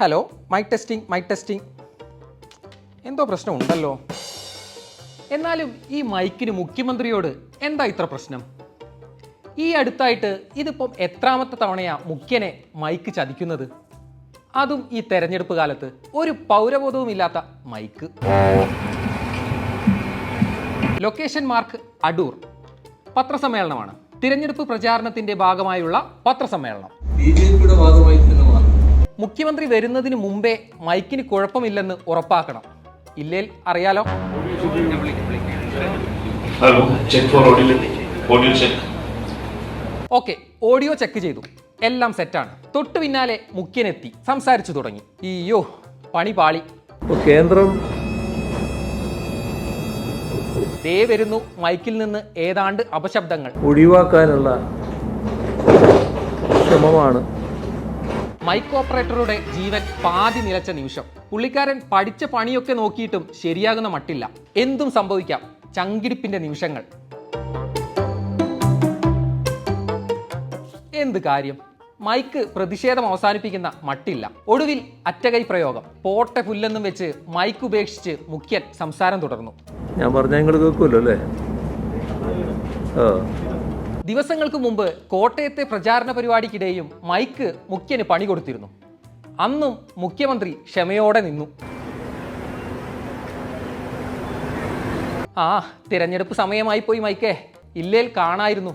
Hello mic testing mic testing എന്തോ പ്രശ്നം ഉണ്ടല്ലോ. എന്നാലും ഈ മൈക്കിന് മുഖ്യമന്ത്രിയോട് എന്താ ഇത്ര പ്രശ്നം? ഈ അടുത്തായിട്ട് ഇതിപ്പം എത്രാമത്തെ തവണയാ മുഖ്യനെ മൈക്ക് ചതിക്കുന്നത്? അതും ഈ തെരഞ്ഞെടുപ്പ് കാലത്ത് ഒരു പൗരബോധവുമില്ലാത്ത മൈക്ക്. Location mark Adoor. പത്രസമ്മേളനമാണ്. തിരഞ്ഞെടുപ്പ് പ്രചാരണത്തിന്റെ ഭാഗമായുള്ള പത്രസമ്മേളനം. ബി ജെ പിയുടെ ഭാഗമായി മുഖ്യമന്ത്രി വരുന്നതിന് മുമ്പേ മൈക്കിന് കുഴപ്പമില്ലെന്ന് ഉറപ്പാക്കണം. ഇല്ലേൽ അറിയാലോ? Hello, check for audio. Audio check. Okay audio check ചെയ്തു. എല്ലാം സെറ്റാണ് തൊട്ടു പിന്നാലെ മുഖ്യനെത്തി സംസാരിച്ചു തുടങ്ങി. ഈയോ പണി പാളി. കേന്ദ്രം ദേ വരുന്നു മൈക്കിൽ നിന്ന് ഏതാണ്ട് അപശബ്ദങ്ങൾ. ഒഴിവാക്കാനുള്ള ശ്രമമാണ്. മൈക്ക് ഓപ്പറേറ്ററുടെ ജീവൻ പാതി നിലച്ച നിമിഷം. പുള്ളിക്കാരൻ പഠിച്ച പണിയൊക്കെ നോക്കിയിട്ടും ശരിയാകുന്ന മട്ടില്ല. എന്തും സംഭവിക്കാം. ചങ്കിടിപ്പിന്റെ നിമിഷങ്ങൾ. എന്ത് കാര്യം? മൈക്ക് പ്രതിഷേധം അവസാനിപ്പിക്കുന്ന മട്ടില്ല. ഒടുവിൽ അറ്റകൈ പ്രയോഗം. പോട്ടെ പുല്ലെന്നും വെച്ച് മൈക്ക് ഉപേക്ഷിച്ച് മുഖ്യൻ സംസാരം തുടർന്നു. ഞാൻ പറഞ്ഞ നിങ്ങൾ ദിവസങ്ങൾക്ക് മുമ്പ് കോട്ടയത്തെ പ്രചാരണ പരിപാടിക്കിടെയും മൈക്ക് മുഖ്യന് പണി കൊടുത്തിരുന്നു. അന്നും മുഖ്യമന്ത്രി ക്ഷമയോടെ നിന്നു. ആ തിരഞ്ഞെടുപ്പ് സമയമായി പോയി മൈക്കേ. ഇല്ലേൽ കാണായിരുന്നു.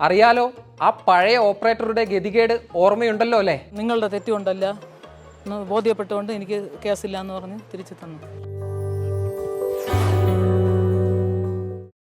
അറിയാലോ ആ പഴയ ഓപ്പറേറ്ററുടെ ഗതികേട് ഓർമ്മയുണ്ടല്ലോ അല്ലേ? നിങ്ങളുടെ തെറ്റുകൊണ്ടല്ല. ബോധ്യപ്പെട്ടുകൊണ്ട് എനിക്ക് കേസില്ല എന്ന് പറഞ്ഞ് തിരിച്ചു തന്നു.